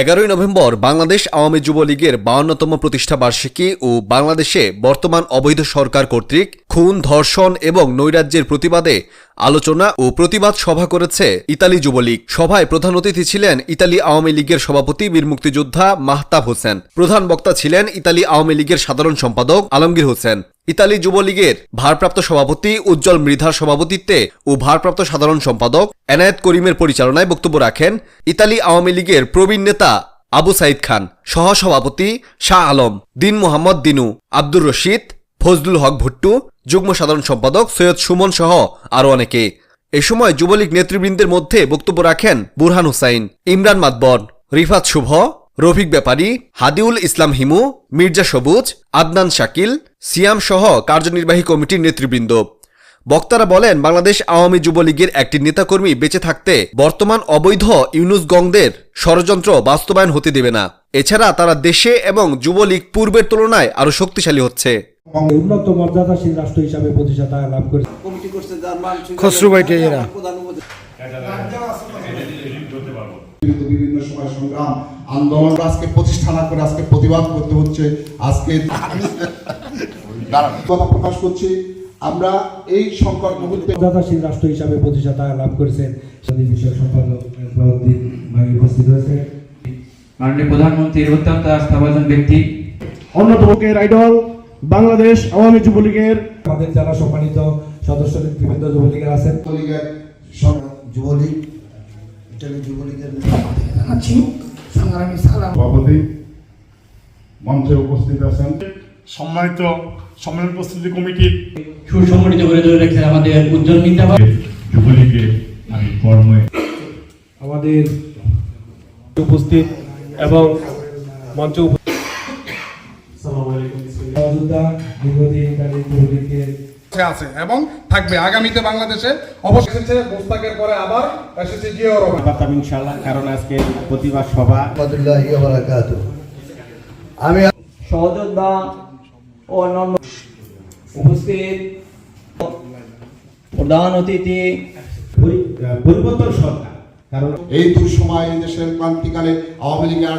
এগারোই নভেম্বর বাংলাদেশ আওয়ামী যুবলীগের বাউন্নতম প্রতিষ্ঠা বার্ষিকী ও বাংলাদেশে বর্তমান অবৈধ সরকার কর্তৃক খুন, ধর্ষণ এবং নৈরাজ্যের প্রতিবাদে আলোচনা ও প্রতিবাদ সভা করেছে ইতালি যুবলীগ। সভায় প্রধান অতিথি ছিলেন ইতালি আওয়ামী লীগের সভাপতি বীর মুক্তিযোদ্ধা মাহতাব হোসেন। প্রধান বক্তা ছিলেন ইতালি আওয়ামী লীগের সাধারণ সম্পাদক আলমগীর হোসেন। ইতালি যুবলীগের ভারপ্রাপ্ত সভাপতি উজ্জ্বল মৃধার সভাপতিত্বে ও ভারপ্রাপ্ত সাধারণ সম্পাদক এনায়েত করিমের পরিচালনায় বক্তব্য রাখেন ইতালি আওয়ামী লীগের প্রবীণ নেতা আবু সাইদ খান, সহসভাপতি শাহ আলম, দিন মোহাম্মদ দিনু, আব্দুর রশিদ, ফজলুল হক ভুট্টু, যুগ্ম সাধারণ সম্পাদক সৈয়দ সুমন সহ আরও অনেকে। এ সময় যুবলীগ নেতৃবৃন্দের মধ্যে বক্তব্য রাখেন বুরহান হুসাইন, ইমরান মাতবর, রিফাত শুভ রফিক ব্যাপারী হাদিউল ইসলাম হিমু মির্জা সবুজ আদনান শাকিল সিয়াম সহ কার্যনির্বাহী কমিটির নেতৃবৃন্দ। বক্তারা বলেন বাংলাদেশ আওয়ামী যুবলীগের একটি নেতাকর্মী বেঁচে থাকতে বর্তমান অবৈধ ইউনুসগংদের ষড়যন্ত্র বাস্তবায়ন হতে দেবে না। এছাড়া তারা দেশে এবং যুবলীগ পূর্বের তুলনায় আরও শক্তিশালী হচ্ছে। উন্নত মর্যাদাশীল রাষ্ট্র হিসাবে প্রতিষ্ঠাতা লাভ করে কমিটি করছে খসরু এরা। প্রধান উপদেষ্টা বিরুদ্ধে বিভিন্ন সময় সংগ্রাম আন্দোলন আজকে প্রতিষ্ঠা না করে আজকে প্রতিবাদ করতে হচ্ছে আজকে কথা প্রকাশ করছি। আমরা এই সংকট মুহূর্তে মর্যাদাশীল রাষ্ট্র হিসাবে প্রতিষ্ঠাতা লাভ করেছেন। স্বাধীন বিষয়ক সম্পাদক ভাই উপস্থিত হয়েছে মাননীয় প্রধানমন্ত্রীর অত্যন্ত আস্থাভাজন ব্যক্তি। অন্যতম আইডল বাংলাদেশ আওয়ামী যুবলীগের আমাদের যারা সম্মানিত সদস্য নেতৃবৃন্দ যুবলীগের আছেন। যুবলীগ যুবলীগের জানাচ্ছি সংগ্রামী সালাম। সভাপতি মঞ্চে উপস্থিত আছেন। সম্মানিত সম্মেলন প্রস্তুতি কমিটির সুসংগঠিত করে ধরে রেখেছেন আমাদের উজ্জ্বল যুবলীগের আমি কর্মে আমাদের উপস্থিত এবং মঞ্চ সহযোদ্ধা দীর্ঘদিন যুবলীগের আছে এবং থাকবে আগামীতে বাংলাদেশে। এসেছে মোস্তাকের পরে আবার এসেছে জিয়াউর রহমান পারতাম কারণ আজকে প্রতিবাদ সভা। ওয়া আমি সহযোদ্ধা ও অন্যান্য উপস্থিত প্রধান অতিথি। পরিবর্তন সরকার কারণ এই দুঃসময় এই দেশের ক্রান্তিকালে আওয়ামী লীগের